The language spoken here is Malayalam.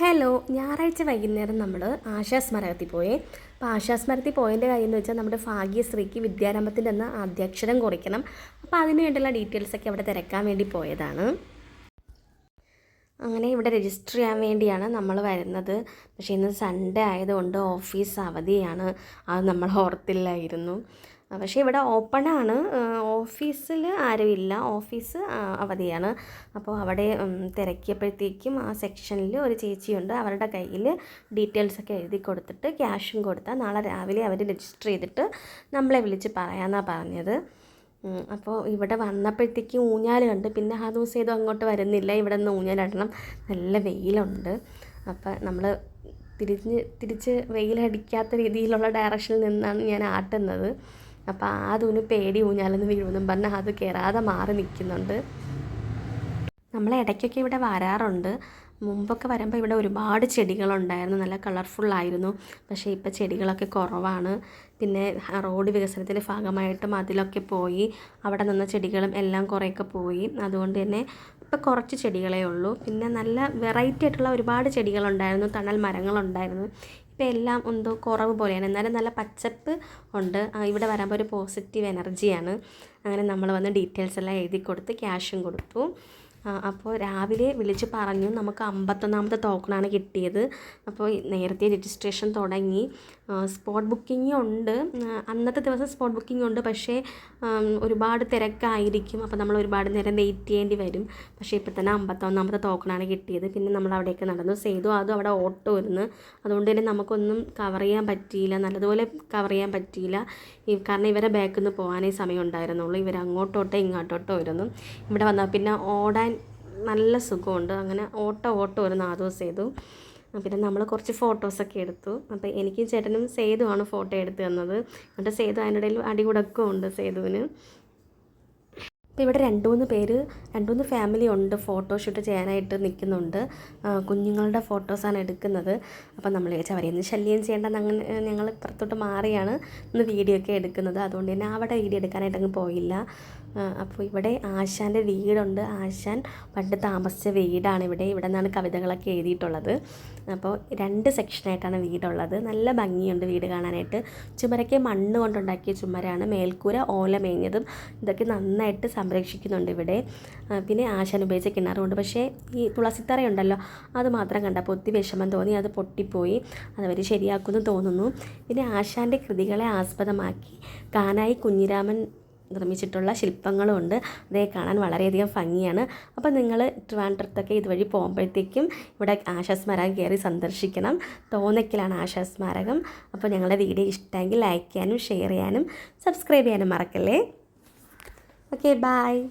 ഹലോ ഞായറാഴ്ച വൈകുന്നേരം നമ്മൾ ആശാസ്മരകത്തിൽ പോയി. അപ്പോൾ ആശാസ്മരത്തിൽ പോയതിന്റെ കാര്യം എന്ന് വെച്ചാൽ നമ്മുടെ ഭാഗ്യശ്രീക്ക് വിദ്യാരംഭത്തിൽ അന്ന് അധ്യക്ഷരം കുറിക്കണം. അപ്പോൾ അതിന് വേണ്ടിയുള്ള ഡീറ്റെയിൽസൊക്കെ അവിടെ തിരക്കാൻ വേണ്ടി പോയതാണ്. അങ്ങനെ ഇവിടെ രജിസ്റ്റർ ചെയ്യാൻ വേണ്ടിയാണ് നമ്മൾ വരുന്നത്. പക്ഷേ ഇന്ന് സൺഡേ ആയതുകൊണ്ട് ഓഫീസ് അവധിയാണ്. അത് നമ്മൾ ഓർത്തില്ലായിരുന്നു. പക്ഷേ ഇവിടെ ഓപ്പണാണ്. ഓഫീസിൽ ആരുമില്ല. ഓഫീസ് അവധിയാണ്. അപ്പോൾ അവിടെ തിരക്കിയപ്പോഴത്തേക്കും ആ സെക്ഷനിൽ ഒരു ചേച്ചിയുണ്ട്. അവരുടെ കയ്യിൽ ഡീറ്റെയിൽസൊക്കെ എഴുതി കൊടുത്തിട്ട് ക്യാഷും കൊടുത്താൽ നാളെ രാവിലെ അവർ രജിസ്റ്റർ ചെയ്തിട്ട് നമ്മളെ വിളിച്ച് പറയാമെന്നാണ് പറഞ്ഞത്. അപ്പോൾ ഇവിടെ വന്നപ്പോഴത്തേക്ക് ഊഞ്ഞാൽ കണ്ട് പിന്നെ ആ ദിവസം ഏതോ അങ്ങോട്ട് വരുന്നില്ല. ഇവിടെ നിന്ന് ഊഞ്ഞാലിടണം നല്ല വെയിലുണ്ട്. അപ്പം നമ്മൾ തിരിഞ്ഞ് തിരിച്ച് വെയിലടിക്കാത്ത രീതിയിലുള്ള ഡയറക്ഷനിൽ നിന്നാണ് ഞാൻ ആട്ടുന്നത്. അപ്പോൾ ആ പേടി ഊഞ്ഞാലെന്ന് വീഴുമെന്നും പറഞ്ഞ് അത് കയറാതെ മാറി നിൽക്കുന്നുണ്ട്. നമ്മൾ ഇടയ്ക്കൊക്കെ ഇവിടെ വരാറുണ്ട്. മുമ്പൊക്കെ വരുമ്പോൾ ഇവിടെ ഒരുപാട് ചെടികളുണ്ടായിരുന്നു. നല്ല കളർഫുള്ളായിരുന്നു പക്ഷേ ഇപ്പോൾ ചെടികളൊക്കെ കുറവാണ്. പിന്നെ റോഡ് വികസനത്തിന്റെ ഭാഗമായിട്ട് മതിലൊക്കെ പോയി. അവിടെ നിന്ന ചെടികളും എല്ലാം കുറേയൊക്കെ പോയി. അതുകൊണ്ട് തന്നെ ഇപ്പോൾ കുറച്ച് ചെടികളേ ഉള്ളൂ. പിന്നെ നല്ല വെറൈറ്റി ആയിട്ടുള്ള ഒരുപാട് ചെടികളുണ്ടായിരുന്നു. തണൽ മരങ്ങളുണ്ടായിരുന്നു. ഇപ്പം എല്ലാം എന്തോ കുറവ് പോലെയാണ്. എന്നാലും നല്ല പച്ചപ്പ് ഉണ്ട്. ഇവിടെ വരുമ്പോൾ ഒരു പോസിറ്റീവ് എനർജിയാണ് അങ്ങനെ നമ്മൾ വന്ന് ഡീറ്റെയിൽസ് എല്ലാം എഴുതി കൊടുത്ത് ക്യാഷും കൊടുത്തു. അപ്പോൾ രാവിലെ വിളിച്ച് പറഞ്ഞു നമുക്ക് അമ്പത്തൊന്നാമത്തെ ടോക്കണാണ് കിട്ടിയത്. അപ്പോൾ നേരത്തെ രജിസ്ട്രേഷൻ തുടങ്ങി. സ്പോട്ട് ബുക്കിംഗ് ഉണ്ട്. അന്നത്തെ ദിവസം സ്പോട്ട് ബുക്കിംഗ് ഉണ്ട്. പക്ഷേ ഒരുപാട് തിരക്കായിരിക്കും. അപ്പോൾ നമ്മൾ ഒരുപാട് നേരം വെയിറ്റ് ചെയ്യേണ്ടി വരും. പക്ഷേ ഇപ്പോൾ തന്നെ അമ്പത്തൊന്നാമത്തെ ടോക്കണാണ് കിട്ടിയത്. പിന്നെ നമ്മൾ അവിടേക്ക് നടന്നു. ചെയ്തു അതും അവിടെ ഓട്ടോ ഇരുന്ന്. അതുകൊണ്ട് തന്നെ നമുക്കൊന്നും കവർ ചെയ്യാൻ പറ്റിയില്ല. നല്ലതുപോലെ കവർ ചെയ്യാൻ പറ്റിയില്ല. കാരണം ഇവരെ ബാക്കിൽ നിന്ന് പോകാനേ സമയം ഉണ്ടായിരുന്നുള്ളൂ ഇവർ അങ്ങോട്ടോട്ടോ ഇങ്ങോട്ടോട്ടോ വരുന്നു ഇവിടെ വന്നാൽ പിന്നെ ഓടാൻ നല്ല സുഖമുണ്ട്. അങ്ങനെ ഓട്ടോ ഓട്ടോ ഒരു നാദോസ് ദിവസം ചെയ്തു. പിന്നെ നമ്മൾ കുറച്ച് ഫോട്ടോസൊക്കെ എടുത്തു. അപ്പോൾ എനിക്കും ചേട്ടനും സേതുവാണ് ഫോട്ടോ എടുത്തു തന്നത്. എന്നിട്ട് സേതു അതിനിടയിൽ അടികുടക്കം ഉണ്ട് സേതുവിന്. അപ്പോൾ ഇവിടെ രണ്ട് മൂന്ന് പേര് രണ്ട് മൂന്ന് ഫാമിലി ഉണ്ട് ഫോട്ടോഷൂട്ട് ചെയ്യാനായിട്ട് നിൽക്കുന്നുണ്ട്. കുഞ്ഞുങ്ങളുടെ ഫോട്ടോസാണ് എടുക്കുന്നത്. അപ്പോൾ നമ്മൾ വിചാരിച്ചു അവരെയൊന്നും ശല്യം ചെയ്യേണ്ടെന്ന് അങ്ങനെ ഞങ്ങൾ ഇപ്പുറത്തോട്ട് മാറിയാണ് ഇന്ന് വീഡിയോ ഒക്കെ എടുക്കുന്നത്. അതുകൊണ്ട് തന്നെ അവിടെ വീഡിയോ എടുക്കാനായിട്ട് അങ്ങ് പോയില്ല. അപ്പോൾ ഇവിടെ ആശാന്റെ വീടുണ്ട്. ആശാൻ പണ്ട് താമസിച്ച വീടാണ് ഇവിടെ. ഇവിടെ നിന്നാണ് കവിതകളൊക്കെ എഴുതിയിട്ടുള്ളത്. അപ്പോൾ രണ്ട് സെക്ഷനായിട്ടാണ് വീടുള്ളത്. നല്ല ഭംഗിയുണ്ട് വീട് കാണാനായിട്ട്. ചുമരൊക്കെ മണ്ണ് കൊണ്ടുണ്ടാക്കിയ ചുമരാണ്. മേൽക്കൂര ഓല മേഞ്ഞതും ഇതൊക്കെ നന്നായിട്ട് സംരക്ഷിക്കുന്നുണ്ട് ഇവിടെ. പിന്നെ ആശാൻ ഉപയോഗിച്ച കിണറുണ്ട് പക്ഷേ ഈ തുളസിത്തറയുണ്ടല്ലോ അത് മാത്രം കണ്ടപ്പോൾ ഒത്തിരി വിഷമം തോന്നി. അത് പൊട്ടിപ്പോയി. അതവർ ശരിയാക്കുമെന്ന് തോന്നുന്നു. പിന്നെ ആശാന്റെ കൃതികളെ ആസ്പദമാക്കി കാനായി കുഞ്ഞിരാമൻ നിർമ്മിച്ചിട്ടുള്ള ശില്പങ്ങളും ഉണ്ട് അതേ കാണാൻ വളരെയധികം ഭംഗിയാണ്. അപ്പോൾ നിങ്ങൾ ട്രിവാൻഡ്രത്തൊക്കെ ഇതുവഴി പോകുമ്പോഴത്തേക്കും ഇവിടെ ആശാസ്മാരകം കയറി സന്ദർശിക്കണം. തോന്നയ്ക്കലാണ് ആശാസ്മാരകം. അപ്പോൾ ഞങ്ങളുടെ വീഡിയോ ഇഷ്ടമെങ്കിൽ ലൈക്ക് ചെയ്യാനും ഷെയർ ചെയ്യാനും സബ്സ്ക്രൈബ് ചെയ്യാനും മറക്കല്ലേ? Okay bye